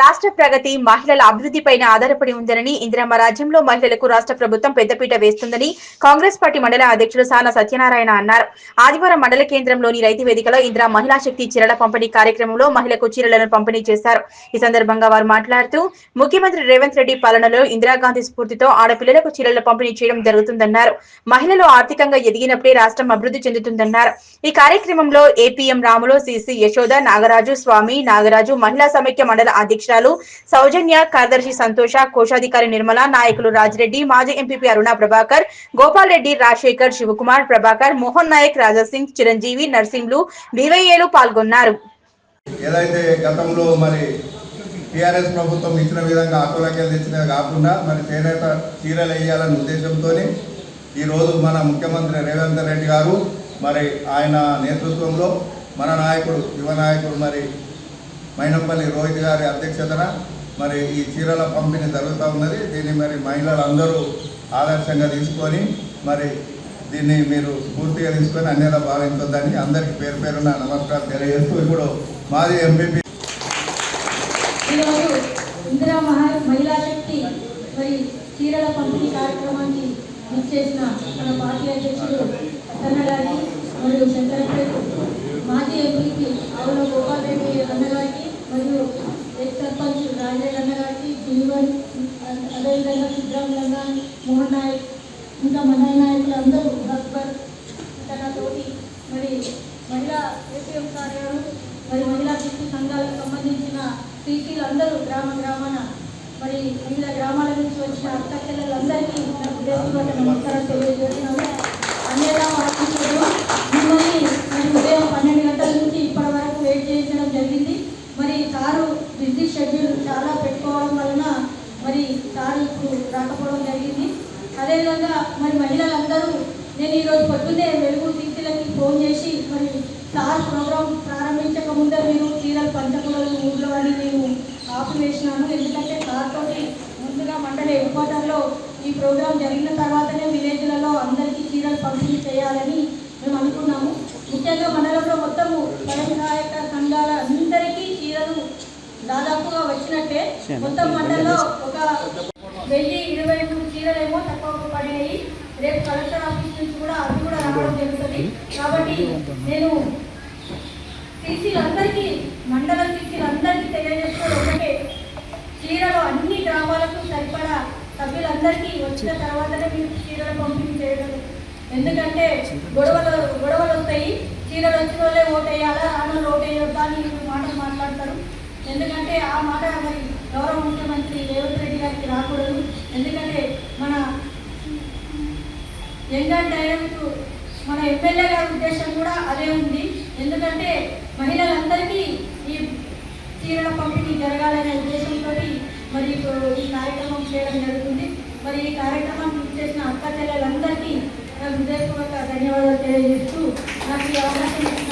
రాష్ట్ర ప్రగతి మహిళల అభివృద్ధిపైన ఆధారపడి ఉందని ఇందిరమ్మ రాజ్యంలో మహిళలకు రాష్ట్ర ప్రభుత్వం పెద్దపీట వేస్తుందని కాంగ్రెస్ పార్టీ మండల అధ్యక్షుడు సానా సత్యనారాయణ అన్నారు. ఆదివారం మండల కేంద్రంలోని రైతు వేదికలో ఇందిరా మహిళా శక్తి చీరల పంపిణీ కార్యక్రమంలో మహిళలకు చీరలను పంపిణీ చేశారు. ఈ సందర్భంగా వారు మాట్లాడుతూ ముఖ్యమంత్రి రేవంత్ రెడ్డి పాలనలో ఇందిరాగాంధీ స్ఫూర్తితో ఆడపిల్లలకు చీరల పంపిణీ చేయడం జరుగుతుందన్నారు. మహిళలు ఆర్థికంగా ఎదిగినప్పుడే రాష్ట్రం అభివృద్ధి చెందుతుందన్నారు. ఈ కార్యక్రమంలో ఏపీఎం రాములు సిసి యశోద నాగరాజు స్వామి నాగరాజు మహిళా సమైక్య మండల అధ్యక్షురాలు సౌజన్య కార్యదర్శి సంతోష కోశాధికారి నిర్మల నాయకులు రాజిరెడ్డి మాజీ ఎంపీపీ అరుణ ప్రభాకర్ గోపాల్ రెడ్డి రాజశేఖర్ శివకుమార్ ప్రభాకర్ మోహన్ నాయక్ రాజాసింగ్ చిరంజీవి నర్సింహ్లు డివైఏలు పాల్గొన్నారు. ఏదైతే గతంలో మరి టీఆర్ఎస్ ప్రభుత్వం ఇచ్చిన విధంగా ఆటోలకెళ్ళి తెచ్చినది కాకుండా మరి చేనేత చీరలు వేయాలనే ఉద్దేశంతో ఈరోజు మన ముఖ్యమంత్రి రేవంత్ రెడ్డి గారు మరి ఆయన నేతృత్వంలో మన నాయకుడు యువ నాయకుడు మరి మైనంపల్లి రోహిత్ గారి అధ్యక్షతన మరి ఈ చీరల పంపిణీ జరుగుతూ ఉన్నది. దీన్ని మరి మహిళలందరూ ఆదర్శంగా తీసుకొని మరి దీన్ని మీరు పూర్తిగా తీసుకొని అన్యత భావించొద్దని అందరికీ పేరు పేరున నమస్కారం తెలియజేస్తూ ఇప్పుడు మాజీ ఎంపీపీ ఇందిరా మహిళా శక్తి మరి చీరల పంపిణీ కార్యక్రమానికి చేసిన మన పార్టీ అధ్యక్షుడు అన్న గారికి మరియు శంకరపేట మాజీ ఎంపీకి ఆవుల గోపాల్ రెడ్డి అన్నగారు ఎక్స్ సర్పంచ్ రాజేష్ గారికి జీవన్ అదేవిధంగా సిద్ధరామయ్య మోహన్ నాయక్ ఇంకా మన నాయకులు అందరూ అక్బర్ తనతోటి మరి మహిళా ఏపీఎం కార్యాలయం మరి మహిళా శక్తి సంఘాలకు సంబంధించిన సీసీలు అందరూ గ్రామ గ్రామాన మరి వివిధ గ్రామాల నుంచి వచ్చిన అక్క చెల్లెలందరికీ నా నమస్కారం బిజీ షెడ్యూల్ చాలా పెట్టుకోవడం వలన మరి సార్ ఇప్పుడు రాకపోవడం జరిగింది. అదేవిధంగా మరి మహిళలందరూ నేను ఈరోజు పొద్దున్నే వెలుగు సీసీలకి ఫోన్ చేసి మరి సార్ ప్రోగ్రాం ప్రారంభించక ముందే మీరు చీరలు పంచకూడదు ఊళ్ళో అని నేను ఆపివేసినాను. ఎందుకంటే సార్తో ముందుగా మండల హెడ్ క్వార్టర్లో ఈ ప్రోగ్రాం జరిగిన తర్వాతనే విలేజ్లలో అందరికీ చీరలు పంపిణీ చేయాలని మేము అనుకున్నాము. ముఖ్యంగా మండలంలో మొత్తము స్వయంసహాయక సంఘాల అందరికీ చీరలు దాదాపుగా వచ్చినట్టే మొత్తం మండలంలో ఒక వెయ్యి ఇరవై మూడు చీరలేమో తక్కువ పడినాయి. రేపు కలెక్టర్ ఆఫీస్ నుంచి కూడా అవి కూడా రావడం జరుగుతుంది. కాబట్టి నేను సీసీలందరికీ మండల సీసీలందరికీ తెలియజేసుకోవడం ఒకటే చీరలు అన్ని గ్రామాలకు సరిపడా సభ్యులందరికీ వచ్చిన తర్వాతనే మీరు చీరలు పంపిణీ చేయగలరు. ఎందుకంటే గొడవలు గొడవలు వస్తాయి. చీరలు వచ్చిన వాళ్ళే ఓటేయాలా రాను ఓటేయొద్దా అని మాటలు మాట్లాడతారు. మాట మరి గౌరవ ముఖ్యమంత్రి రేవంత్ రెడ్డి గారికి రాకూడదు. ఎందుకంటే మన యంగ్ డైరెక్ట్ మన ఎమ్మెల్యే గారి ఉద్దేశం కూడా అదే ఉంది. ఎందుకంటే మహిళలందరికీ ఈ చీరల పంపిణీ జరగాలనే ఉద్దేశంతో మరి ఇప్పుడు ఈ కార్యక్రమం చేయడం జరుగుతుంది. మరి ఈ కార్యక్రమం చేసిన అక్క చెల్లెలందరికీ హృదయపూర్వక ధన్యవాదాలు తెలియజేస్తూ నాకు ఈ అవకాశం ఇచ్చిన